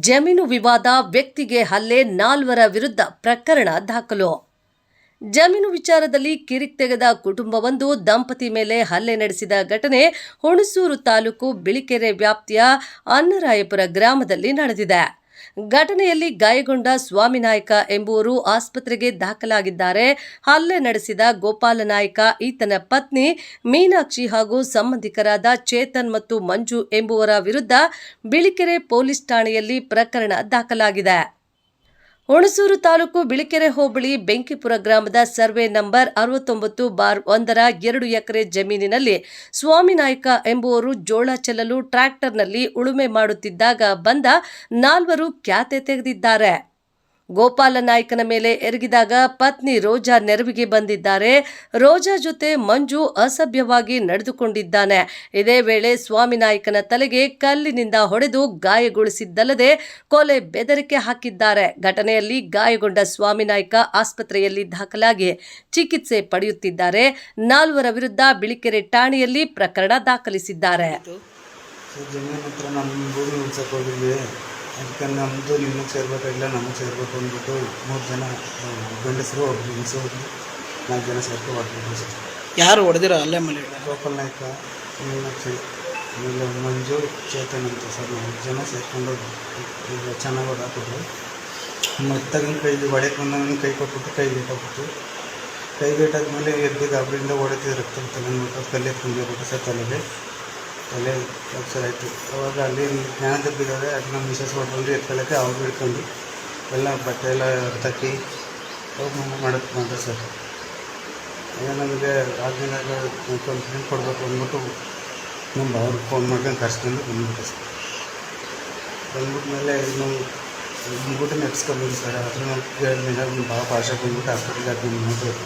ಜಮೀನು ವಿವಾದ, ವ್ಯಕ್ತಿಗೆ ಹಲ್ಲೆ, ನಾಲ್ವರ ವಿರುದ್ಧ ಪ್ರಕರಣ ದಾಖಲು. ಜಮೀನು ವಿಚಾರದಲ್ಲಿ ಕಿರಿಕ್ ತೆಗೆದ ಕುಟುಂಬವೊಂದು ದಂಪತಿ ಮೇಲೆ ಹಲ್ಲೆ ನಡೆಸಿದ ಘಟನೆ ಹುಣಸೂರು ತಾಲೂಕು ಬಿಳಿಕೆರೆ ವ್ಯಾಪ್ತಿಯ ಅನ್ನರಾಯಪುರ ಗ್ರಾಮದಲ್ಲಿ ನಡೆದಿದೆ. ಘಟನೆಯಲ್ಲಿ ಗಾಯಗೊಂಡ ಸ್ವಾಮಿನಾಯಕ ಎಂಬುವರು ಆಸ್ಪತ್ರೆಗೆ ದಾಖಲಾಗಿದ್ದಾರೆ. ಹಲ್ಲೆ ನಡೆಸಿದ ಗೋಪಾಲ ನಾಯ್ಕ, ಈತನ ಪತ್ನಿ ಮೀನಾಕ್ಷಿ ಹಾಗೂ ಸಂಬಂಧಿಕರಾದ ಚೇತನ್ ಮತ್ತು ಮಂಜು ಎಂಬುವರ ವಿರುದ್ಧ ಬಿಳಿಕೆರೆ ಪೊಲೀಸ್ ಠಾಣೆಯಲ್ಲಿ ಪ್ರಕರಣ ದಾಖಲಾಗಿದೆ. ಹುಣಸೂರು ತಾಲೂಕು ಬಿಳಿಕೆರೆ ಹೋಬಳಿ ಬೆಂಕಿಪುರ ಗ್ರಾಮದ ಸರ್ವೆ ನಂಬರ್ ಅರವತ್ತೊಂಬತ್ತು ಬಾರ್ ಒಂದರ ಎರಡು ಎಕರೆ ಜಮೀನಿನಲ್ಲಿ ಸ್ವಾಮಿನಾಯ್ಕ ಎಂಬುವರು ಜೋಳ ಚೆಲ್ಲಲು ಟ್ರ್ಯಾಕ್ಟರ್ನಲ್ಲಿ ಉಳುಮೆ ಮಾಡುತ್ತಿದ್ದಾಗ ಬಂದ ನಾಲ್ವರು ಖ್ಯಾತೆ ತೆಗೆದಿದ್ದಾರೆ. ಗೋಪಾಲ ನಾಯ್ಕನ ಮೇಲೆ ಎರಗಿದಾಗ ಪತ್ನಿ ರೋಜಾ ನೆರವಿಗೆ ಬಂದಿದ್ದಾರೆ. ರೋಜಾ ಜೊತೆ ಮಂಜು ಅಸಭ್ಯವಾಗಿ ನಡೆದುಕೊಂಡಿದ್ದಾನೆ. ಇದೇ ವೇಳೆ ಸ್ವಾಮಿ ನಾಯ್ಕನ ತಲೆಗೆ ಕಲ್ಲಿನಿಂದ ಹೊಡೆದು ಗಾಯಗೊಳಿಸಿದ್ದಲ್ಲದೆ ಕೊಲೆ ಬೆದರಿಕೆ ಹಾಕಿದ್ದಾರೆ. ಘಟನೆಯಲ್ಲಿ ಗಾಯಗೊಂಡ ಸ್ವಾಮಿ ನಾಯ್ಕ ಆಸ್ಪತ್ರೆಯಲ್ಲಿ ದಾಖಲಾಗಿ ಚಿಕಿತ್ಸೆ ಪಡೆಯುತ್ತಿದ್ದಾರೆ. ನಾಲ್ವರ ವಿರುದ್ಧ ಬಿಳಿಕೆರೆ ಠಾಣೆಯಲ್ಲಿ ಪ್ರಕರಣ ದಾಖಲಿಸಿದ್ದಾರೆ. ಅದಕ್ಕೆ ನಮ್ಮದು ನಿಮಗೆ ಸೇರ್ಬೇಕಾಗಿಲ್ಲ ನಮಗೆ ಸೇರಬೇಕು ಅಂದ್ಬಿಟ್ಟು ಮೂರು ಜನ ಗಂಡಸರು ಒಬ್ಬರು ಹೆಂಗಸರು ಹೋಗಿ ನಾಲ್ಕು ಜನ ಸೇರ್ಕೊಂಡು ಹೊರಟಿದ್ರು ಸರ್. ಯಾರು ಹೊಡೆದಿರೋ ಅಲ್ಲೇ ಮನೆ ಗೋಪಾಲ್ ನಾಯ್ಕ ಮೀನಾಕ್ಷಿ ಆಮೇಲೆ ಮಂಜು ಚೇತನ್ ಅಂತ ಸರ್ ನಾಲ್ಕು ಜನ ಸೇರ್ಕೊಂಡು ಈಗ ಚೆನ್ನಾಗಿ ಹೊಡಾಕಿದ್ರು ಮತ್ತಾಗಿನ ಕೈ ಹೊಡೆಯಕ್ಕೆ ಬಂದವನಿಗೆ ಕೈ ಕೊಟ್ಬಿಟ್ಟು ಕೈ ಬೇಕಾಗ್ಬಿಟ್ಟು ಕೈ ಗೇಟಾದ್ಮೇಲೆ ಎದ್ದು ಗಾಬರಿಯಿಂದ ಹೊಡೆದು ರಕ್ತ ಬರ್ತದೆ ಅಂದ್ಬಿಟ್ಟು ಕಲ್ಲು ಎತ್ಕೊಂಡಿರ್ಬಿಟ್ಟು ಸರ್ ತಲೆಗೆ. ತಲೆ ಫ್ರಾಕ್ಚರ್ ಆಯಿತು. ಅವಾಗ ಅಲ್ಲಿ ಜ್ಞಾನದ ತಪ್ಪಿದ್ದಾರೆ ಅದು ನಮ್ಮ ಮಿಸಸ್ ಬಂದು ಎತ್ಕೊಳ್ಳೋಕ್ಕೆ ಅವ್ರು ಹಿಡ್ಕೊಂಡು ಎಲ್ಲ ಬಟ್ಟೆ ಎಲ್ಲ ತಕ್ಕಿ ಹೋಗಿ ಮಾಡೋಕ್ಕೆ ಬಂದರು ಸರ್. ಈಗ ನಮಗೆ ಆಗಿನಾಗ ಕಂಪ್ಲೇಂಟ್ ಕೊಡಬೇಕು ಅಂದ್ಬಿಟ್ಟು ನಮ್ಮ ಅವ್ರಿಗೆ ಫೋನ್ ಮಾಡ್ಕೊಂಡು ಕರ್ಸ್ಕೊಂಡು ಬಂದ್ಬಿಟ್ಟೆ ಸರ್. ಬಂದ್ಬಿಟ್ಮೇಲೆ ಇನ್ನು ಬಂದ್ಬಿಟ್ಟು ನೆಡ್ಸ್ಕೊಂಡ್ಬಂದು ಸರ್. ಮೇಲೆ ನಮ್ಮ ಭಾಳ ಭಾಷೆ ಬಂದ್ಬಿಟ್ಟು ಹಾಸ್ಪಿಟ್ಲಿಗೆ ಹಾಕಿ ನೋಡ್ಬೇಕು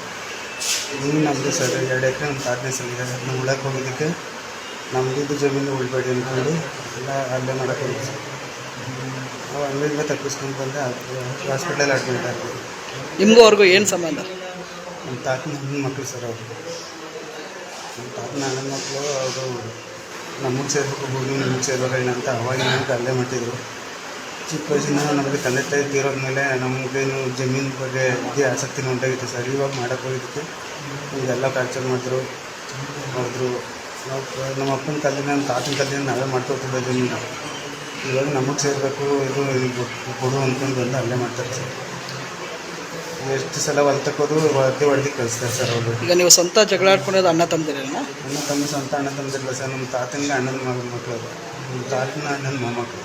ಇನ್ನು ನಮ್ಮದು ಸರ್, ಎರಡು ಎಕರೆ ನಮ್ಮ ತಾತನೇ ಸರ್. ಅದನ್ನ ಉಳಕ್ಕೆ ಹೋಗೋದಕ್ಕೆ ನಮ್ಮದಿದ್ದು ಜಮೀನು ಉಳ್ಬೇಡಿ ಅಂದ್ಕೊಂಡು ಎಲ್ಲ ಅಲ್ಲೇ ಮಾಡೋಕೆ ಹೋಗಿ ಸರ್ ನಾವು ಅಲ್ಲಿಂದ ತಪ್ಪಿಸ್ಕೊಂಡು ಬಂದೆ ಹಾಸ್ಪಿಟ್ಲಲ್ಲಿ ಅಡ್ಮಿಟ್ ಆಗಿದೆ ನಿಮಗೂ ಅವ್ರಿಗೂ ಏನು ಸಂಬಂಧ? ನಮ್ಮ ತಾತ ನನ್ನ ಮಕ್ಕಳು ಸರ್ ಅವರು. ನಮ್ಮ ತಾತನ ನನ್ನ ಮಕ್ಕಳು ಅವರು ನಮಗೆ ಸೇರ್ಬೇಕು ಭೂಮಿ ನಿಮಗೆ ಸೇರ್ಬೇಕಾಗಿಲ್ಲ ಅಂತ ಅವಾಗಿನ ನಮ್ಗೆ ಅಲ್ಲೇ ಮಾಡ್ತಿದ್ರು. ಚಿಕ್ಕ ವಯಸ್ಸಿನ ನಮಗೆ ತಂದೆ ತಾಯಿ ತೀರೋದ್ಮೇಲೆ ನಮಗೇನು ಜಮೀನು ಬಗ್ಗೆ ಇದೇ ಆಸಕ್ತಿನೂ ಉಂಟಾಗಿತ್ತು ಸರ್. ಇವಾಗ ಮಾಡಕ್ಕೆ ಹೋಗಿದ್ದಕ್ಕೆ ನಮಗೆಲ್ಲ ಫ್ರ್ಯಾಕ್ಚರ್ ಮಾಡಿದ್ರು ಮಾಡಿದ್ರು. ನಾವು ನಮ್ಮ ಅಪ್ಪನ ಕಲ್ಲಿನ ನಮ್ಮ ತಾತನ ಕಲ್ಲಿನ ನಾವೇ ಮಾಡ್ಕೊತಿದ್ದ ಜಮೀನು ಇವಾಗ ನಮಗೆ ಸೇರಬೇಕು ಇದು ಕೊಡು ಅಂದ್ಕೊಂಡು ಬಂದು ಅಲ್ಲೇ ಮಾಡ್ತಾರೆ ಸರ್. ಎಷ್ಟು ಸಲ ಹೊಲ್ತಕ್ಕೋದು ಅದೇ ಹೊಡೆದು ಕಳಿಸ್ತಾರೆ ಸರ್ ಅವರು. ಈಗ ನೀವು ಸ್ವಂತ ಜಗಳ ಆಡ್ಕೊಂಡಿರೋದು ಅಣ್ಣ ತಮ್ಮದಿರಲ್ಲ ಅಣ್ಣ ತಮ್ಮ ಸ್ವಂತ ಅಣ್ಣ ತಮ್ಮದಿರಲ್ಲ ಸರ್ ನಮ್ಮ ತಾತನಿಗೆ ಅಣ್ಣನ ಮಗ ಮಕ್ಕಳು. ನಮ್ಮ ತಾತನ ಅಣ್ಣನ ಮೊಮ್ಮಕ್ಕಳು.